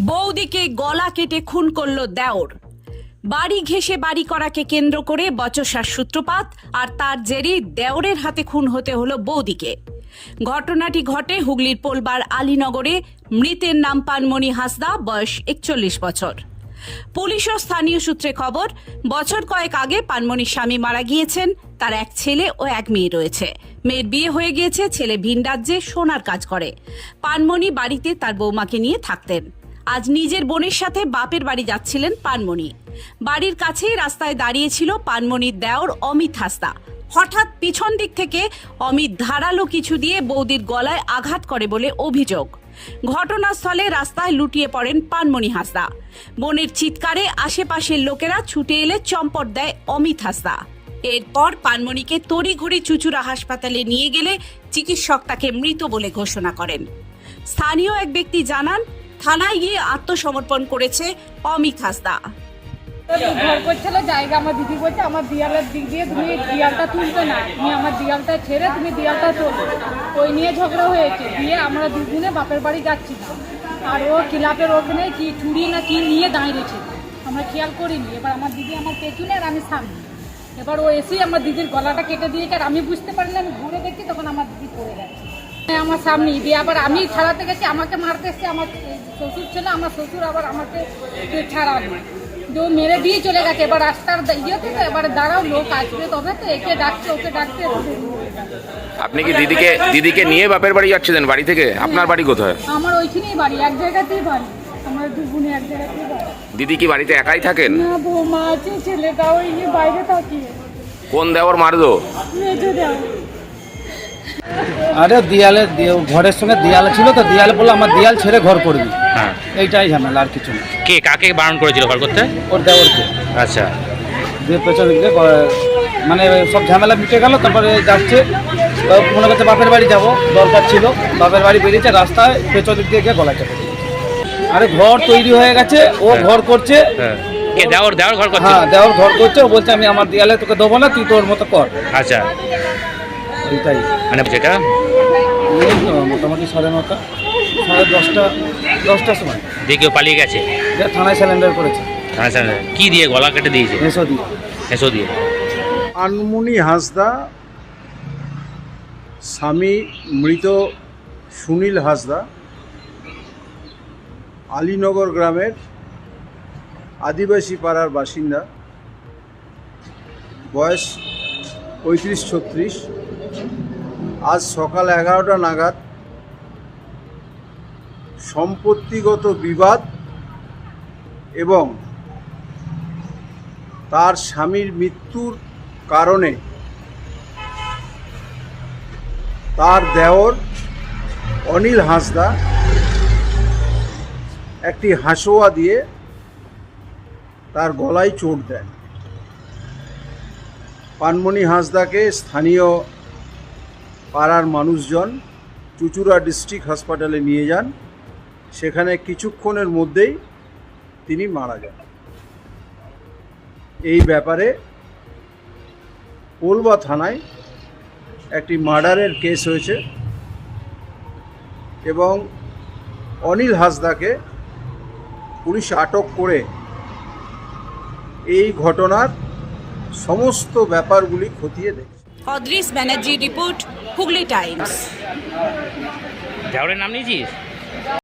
বৌদিকে গলা কেটে খুন করল দেওর। বাড়ি ঘেঁষে বাড়ি করাকে কেন্দ্র করে বচসার সূত্রপাত আর তার জেরে দেওরের হাতে খুন হতে হলো বৌদিকে। ঘটনাটি ঘটে হুগলির পোলবার আলীনগরে। মৃতের নাম পানমণি হাসদা, বয়স একচল্লিশ বছর। পুলিশ ও স্থানীয় সূত্রে খবর, বছর কয়েক আগে পানমণির স্বামী মারা গিয়েছেন। তার এক ছেলে ও এক মেয়ে রয়েছে। মেয়ের বিয়ে হয়ে গিয়েছে, ছেলে ভিন রাজ্যে সোনার কাজ করে। পানমণি বাড়িতে তার বৌমাকে নিয়ে থাকতেন। আজ নিজের বোনের সাথে বাপের বাড়ি যাচ্ছিলেন পানমণি। বাড়ির কাছেই রাস্তায় দাঁড়িয়েছিল পানমণির দেওর অমিত হাসদা হঠাৎ পিছন দিক থেকে অমিত ধারালো কিছু দিয়ে বৌদির গলায় আঘাত করে বলে অভিযোগ। ঘটনাস্থলে রাস্তায় লুটিয়ে পড়েন পানমণি হাসদা বোনের চিৎকারে আশেপাশের লোকেরা ছুটে এলে চম্পট দেয় অমিত হাসদা এরপর পানমণিকে তড়িঘড়ি চুচুড়া হাসপাতালে নিয়ে গেলে চিকিৎসক তাকে মৃত বলে ঘোষণা করেন। স্থানীয় এক ব্যক্তি জানান থানায় গিয়ে আত্মসমর্পণ করেছে অমিত হাসদা। ঘর করছিল জায়গা আমার দিদি বলছে আমার দিয়ালের দিক দিয়ে তুমি দিয়ালটা তুলবে না। তুমি আমার দিয়ালটা ছেড়ে তুমি দিয়ালটা তোলো। ওই নিয়ে ঝগড়া হয়েছে দিয়ে আমরা দুদিনে বাপের বাড়ি যাচ্ছিলাম আর ও ক্লাবের ওখানে কি চুড়ি না কি নিয়ে দাঁড়িয়েছে? আমরা খেয়াল করিনি। এবার আমার দিদি আমার পেছনে আর আমি সামনে। এবার ও এসেই আমার দিদির গলাটা কেটে দিয়েছে আর আমি বুঝতে পারিনি আমি ঘুরে দেখছি তখন আমার দিদি পড়ে যাচ্ছে হ্যাঁ, আমার সামনে দিয়ে আবার আমি ছাড়াতে গেছি আমাকে মারতে এসছে আমার শ্বশুর ছিল আমার শ্বশুর আবার আমাকে যে ও মেরে দিয়ে চলে গেছে। এবার রাস্তার ইয়েতে তো এবার দাঁড়াও লোক আসবে তবে তো একে ডাকছে ওকে ডাকছে। আপনি কি দিদিকে দিদিকে নিয়ে বাপের বাড়ি যাচ্ছিলেন বাড়ি থেকে? আপনার বাড়ি কোথায়? আমার ওইখানেই বাড়ি এক জায়গাতেই বাড়ি। আমার দু বোনে এক জায়গাতেই বাড়ি। দিদি কি বাড়িতে একাই থাকেন? না বৌমা আছে ছেলেটা ওই নিয়ে বাইরে থাকি। কোন দেওয়ার মারলো মেজো দেওয়া আরে দিয়ালে ঘরের সঙ্গে দিয়ালে ছিল তো দিয়ালে বলল আমার দিয়াল ছেড়ে ঘর করবি। হ্যাঁ। এইটাই ঝামেলা আর কিছু না। কে কাকে বারণ করেছিল ঘর করতে? ওর দেওরকে। আচ্ছা। দিয়ে পেছন দিকে ঘরে- মানে সব ঝামেলা মিটে গেল তারপরে যাচ্ছে। তো মনে করছে বাপের বাড়ি যাব দরকার ছিল। বাপের বাড়ি বেরিয়েছে রাস্তায় পেছন দিক দিয়ে গিয়ে গলা চেপে দিয়েছে। আরে ঘর তৈরি হয়ে গেছে ও হ্যাঁ। ঘর করছে। হ্যাঁ। কে দেওয়ার দেওয়ার ঘর করছিল হ্যাঁ দেওর ঘর করছে ও বলছে আমি আমার দিয়ালে তোকে দেবো না তুই তোর মতো কর। আচ্ছা। এইটাই মানে যেটা? মোটামুটি সাড়ে নটা সাড়ে দশটা দশটার সময়। দিয়ে কেউ পালিয়ে গেছে? থানায় স্যালেন্ডার করেছে। হ্যাঁ স্যার কি দিয়ে গলা কেটে দিয়েছে? এসো দিয়ে। এসো দিয়ে। আনমনি হাসদা স্বামী মৃত সুনীল হাসদা আলীনগর গ্রামের আদিবাসী পাড়ার বাসিন্দা বয়স পঁয়ত্রিশ ছত্রিশ। আজ সকাল এগারোটা নাগাদ সম্পত্তিগত বিবাদ এবং তার স্বামীর মৃত্যুর কারণে তার দেওর অনিল হাঁসদা একটি হাঁসোয়া দিয়ে তার গলায় চোট দেন। পানমণি হাঁসদাকে স্থানীয় পাড়ার মানুষজন চুচুড়া ডিস্ট্রিক্ট হাসপাতালে নিয়ে যান। সেখানে কিছুক্ষণের মধ্যেই তিনি মারা যান। এই ব্যাপারে পোলবা থানায় একটি মার্ডারের কেস হয়েছে এবং অনিল হাসদাকে পুলিশ আটক করে এই ঘটনার সমস্ত ব্যাপারগুলি খতিয়ে দেখছে। Adris Banerjee report Hooghly Times. দেওয়ারের নাম নিয়েছিস?